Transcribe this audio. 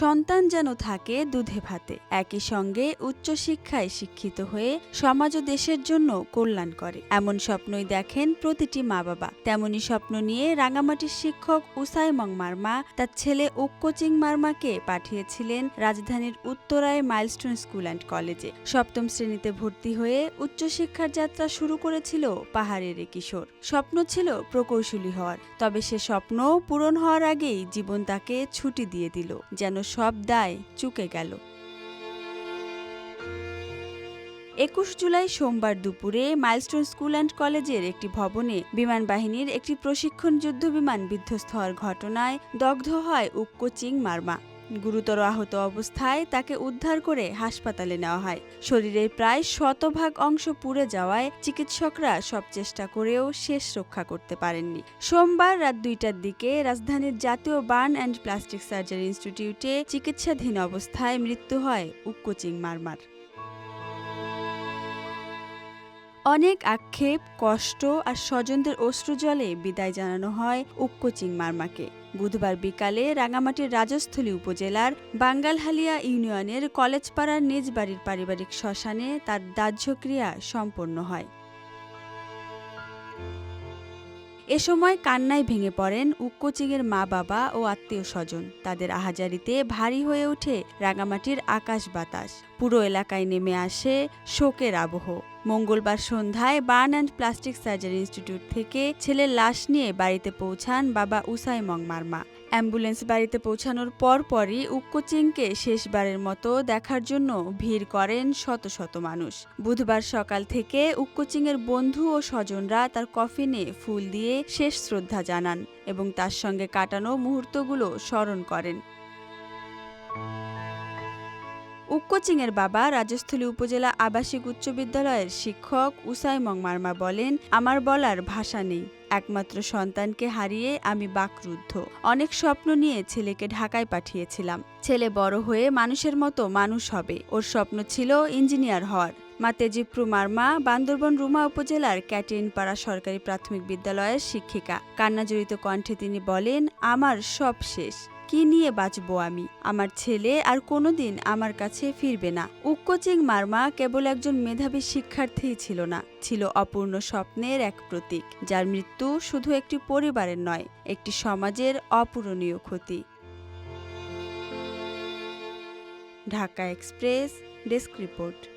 সন্তান যেন থাকে দুধে ভাতে, একই সঙ্গে উচ্চশিক্ষায় শিক্ষিত হয়ে সমাজ ও দেশের জন্য কল্যাণ করে। এমন স্বপ্নই দেখেন প্রতিটি মা বাবা তেমনি স্বপ্ন নিয়ে রাঙামাটির শিক্ষক উসাইমং মার্মা তার ছেলে উক্কোচিং মার্মাকে পাঠিয়েছিলেন রাজধানীর উত্তরায় মাইলস্টোন স্কুল অ্যান্ড কলেজে। সপ্তম শ্রেণীতে ভর্তি হয়ে উচ্চশিক্ষার যাত্রা শুরু করেছিল পাহাড়ের কিশোর। স্বপ্ন ছিল প্রকৌশলী হওয়ার, তবে সে স্বপ্ন পূরণ হওয়ার আগেই জীবন তাকে ছুটি দিয়ে দিল, যেন সব দায় চুকে গেল। একুশ জুলাই সোমবার দুপুরে মাইলস্টোন স্কুল অ্যান্ড কলেজের একটি ভবনে বিমান বাহিনীর একটি প্রশিক্ষণ যুদ্ধ বিমান বিধ্বস্ত হওয়ার ঘটনায় দগ্ধ হয় উক্কোচিং মার্মা গুরুতর আহত অবস্থায় তাকে উদ্ধার করে হাসপাতালে নেওয়া হয়। শরীরের প্রায় শতভাগ অংশ পুড়ে যাওয়ায় চিকিৎসকরা সব চেষ্টা করেও শেষ রক্ষা করতে পারেননি। সোমবার রাত দুইটার দিকে রাজধানীর জাতীয় বার্ন অ্যান্ড প্লাস্টিক সার্জারি ইনস্টিটিউটে চিকিৎসাধীন অবস্থায় মৃত্যু হয় উক্কোচিং মারমার। অনেক আক্ষেপ, কষ্ট আর স্বজনদের অশ্রুজলে বিদায় জানানো হয় উক্কোচিং মার্মাকে। বুধবার বিকালে রাঙামাটির রাজস্থলী উপজেলার বাঙ্গালহালিয়া ইউনিয়নের কলেজপাড়ার নিজ বাড়ির পারিবারিক শ্মশানে তার দাহ্যক্রিয়া সম্পন্ন হয়। এ সময় কান্নায় ভেঙে পড়েন উক্কোচিংয়ের মা বাবা ও আত্মীয় স্বজন তাদের আহাজারিতে ভারী হয়ে ওঠে রাঙামাটির আকাশ বাতাস। পুরো এলাকায় নেমে আসে শোকের আবহ। মঙ্গলবার সন্ধ্যায় burn and plastic surgery institute থেকে ছেলের লাশ নিয়ে বাড়িতে পৌঁছান বাবা উসাইমং মার্মা। অ্যাম্বুলেন্স বাড়িতে পৌঁছানোর পরপরই উক্কোচিংকে শেষবারের মতো দেখার জন্য ভিড় করেন শত শত মানুষ। বুধবার সকাল থেকে উক্কোচিংয়ের বন্ধু ও স্বজনরা তার কফিনে ফুল দিয়ে শেষ শ্রদ্ধা জানান এবং তার সঙ্গে কাটানো মুহূর্তগুলো স্মরণ করেন। উক্কোচিংয়ের বাবা রাজস্থলী উপজেলা আবাসিক উচ্চ বিদ্যালয়ের শিক্ষক উসাইমং মার্মা বলেন, আমার বলার ভাষা নেই। একমাত্র সন্তানকে হারিয়ে আমি বাকরুদ্ধ। অনেক স্বপ্ন নিয়ে ছেলেকে ঢাকায় পাঠিয়েছিলাম। ছেলে বড় হয়ে মানুষের মতো মানুষ হবে। ওর স্বপ্ন ছিল ইঞ্জিনিয়ার হওয়ার। মা তেজিপ্রু মার্মা বান্দরবন রুমা উপজেলার ক্যাটেনপাড়া সরকারি প্রাথমিক বিদ্যালয়ের শিক্ষিকা। কান্নাজড়িত কণ্ঠে তিনি বলেন, আমার সব শেষ। কি নিয়ে বাঁচবো আমি? আমার ছেলে আর কোনোদিন আমার কাছে ফিরবে না। উক্কোচিং মার্মা কেবল একজন মেধাবী শিক্ষার্থীই ছিল না, ছিল অপূর্ণ স্বপ্নের এক প্রতীক, যার মৃত্যু শুধু একটি পরিবারের নয়, একটি সমাজের অপূরণীয় ক্ষতি। Dhaka Express, desk report.